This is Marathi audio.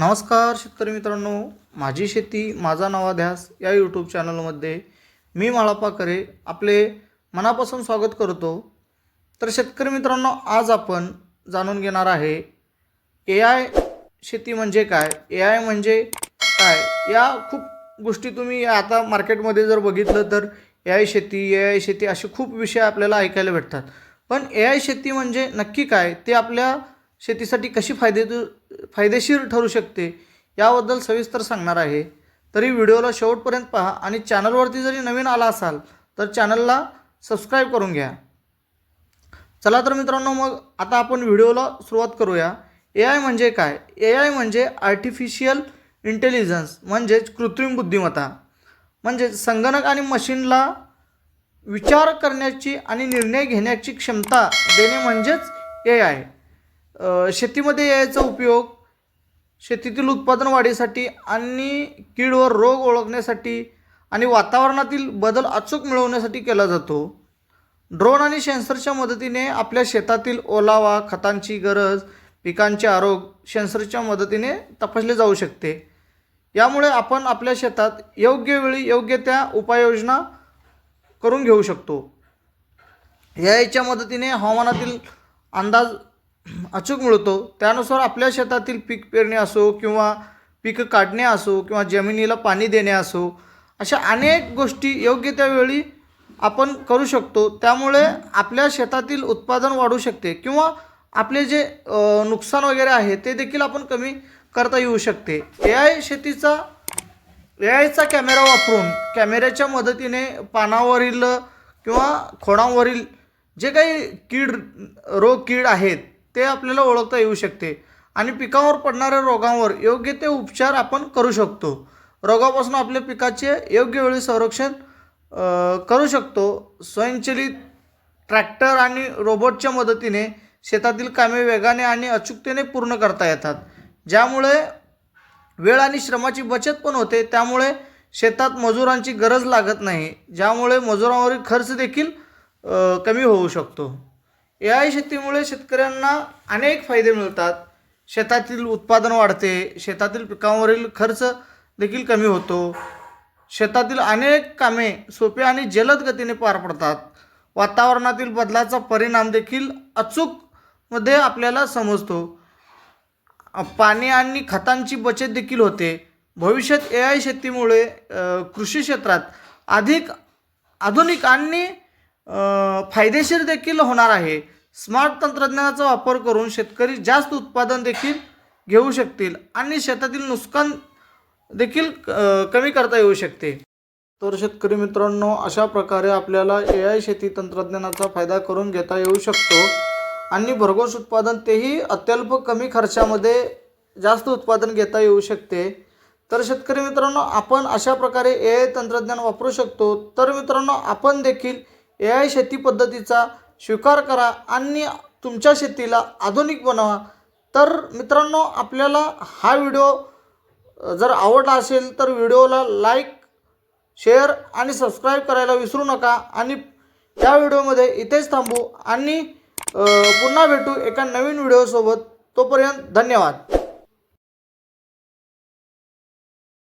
नमस्कार शेतकरी मित्रांनो माझी शेती माझा नवाध्यास या यूट्यूब चॅनलमध्ये मी माळापा करे आपले मनापासून स्वागत करतो. तर शेतकरी मित्रांनो आज आपण जाणून घेणार आहे ए आय शेती म्हणजे काय? ए आय म्हणजे काय? या खूप गोष्टी तुम्ही आता मार्केटमध्ये जर बघितलं तर ए आय शेती ए आय शेती असे खूप विषय आपल्याला ऐकायला भेटतात. पण ए आय शेती म्हणजे नक्की काय? ते आपल्या शेतीसाठी कशी फायदे फायदेशीर ठरू शकते याबद्दल सविस्तर सांगणार आहे. तरी व्हिडिओला शेवटपर्यंत पहा आणि चॅनलवरती जरी नवीन आला असाल तर चॅनलला सबस्क्राईब करून घ्या. चला तर मित्रांनो मग आता आपण व्हिडिओला सुरुवात करूया. ए आय म्हणजे काय? ए आय म्हणजे आर्टिफिशियल इंटेलिजन्स म्हणजेच कृत्रिम बुद्धिमत्ता. म्हणजे संगणक आणि मशीनला विचार करण्याची आणि निर्णय घेण्याची क्षमता देणे म्हणजेच ए आय. शेतीमध्ये ए आयचा उपयोग शेतीतील उत्पादन वाढीसाठी आणि कीड व रोग ओळखण्यासाठी आणि वातावरणातील बदल अचूक मिळवण्यासाठी केला जातो. ड्रोन आणि सेन्सरच्या मदतीने आपल्या शेतातील ओलावा खतांची गरज पिकांचे आरोग्य सेन्सरच्या मदतीने तपासले जाऊ शकते. यामुळे आपण आपल्या शेतात योग्य वेळी योग्य त्या उपाययोजना करून घेऊ शकतो. याच्या मदतीने हवामानातील अंदाज अचूक मिळतो. त्यानुसार आपल्या शेतातील पीक पेरणे असो किंवा पीक काढणे असो किंवा जमिनीला पाणी देणे असो अशा अनेक गोष्टी योग्य त्यावेळी आपण करू शकतो. त्यामुळे आपल्या शेतातील उत्पादन वाढू शकते किंवा आपले जे नुकसान वगैरे आहे ते देखील आपण कमी करता येऊ शकते. ए आय शेतीचा ए आयचा कॅमेरा वापरून कॅमेऱ्याच्या मदतीने पानावरील किंवा खोडांवरील जे काही कीड रोग कीड आहेत ते आपल्याला ओळखता येऊ शकते. आणि पिकावर पडणाऱ्या रोगांवर योग्य ते उपचार आपण करू शकतो. रोगापासून आपल्या पिकाचे योग्य वेळी संरक्षण करू शकतो. स्वयंचलित ट्रॅक्टर आणि रोबोटच्या मदतीने शेतातील कामे वेगाने आणि अचूकतेने पूर्ण करता येतात. ज्यामुळे वेळ आणि श्रमाची बचत पण होते. त्यामुळे शेतात मजुरांची गरज लागत नाही. ज्यामुळे मजुरांवरील खर्च देखील कमी होऊ शकतो. ए आय शेतीमुळे शेतकऱ्यांना अनेक फायदे मिळतात. शेतातील उत्पादन वाढते शेतातील पिकांवरील खर्च देखील कमी होतो. शेतातील अनेक कामे सोप्या आणि जलद गतीने पार पडतात. वातावरणातील बदलाचा परिणाम देखील अचूकमध्ये आपल्याला समजतो. पाणी आणि खतांची बचत देखील होते. भविष्यात ए आय शेतीमुळे कृषी क्षेत्रात अधिक आधुनिक आणि फायदेशीर देखील होणार आहे. स्मार्ट तंत्रज्ञानाचा वापर करून शेतकरी जास्त उत्पादन देखील घेऊ शकतील आणि शेतातील नुकसान देखील कमी करता येऊ शकते. तर शेतकरी मित्रांनो अशा प्रकारे आपल्याला ए आय शेती तंत्रज्ञानाचा फायदा करून घेता येऊ शकतो आणि भरघोस उत्पादन तेही अत्यल्प कमी खर्चामध्ये जास्त उत्पादन घेता येऊ शकते. तर शेतकरी मित्रांनो आपण अशा प्रकारे ए आय तंत्रज्ञान वापरू शकतो. तर मित्रांनो आपण देखील ए आय शेती पद्धतीचा स्वीकार करा आणि तुमच्या शेतीला आधुनिक बनवा. तर मित्रांनो आपल्याला हा व्हिडिओ जर आवडला असेल तर व्हिडिओला लाईक शेअर आणि सबस्क्राईब करायला विसरू नका. आणि या व्हिडिओमध्ये इथेच थांबू आणि पुन्हा भेटू एका नवीन व्हिडिओसोबत. तोपर्यंत धन्यवाद.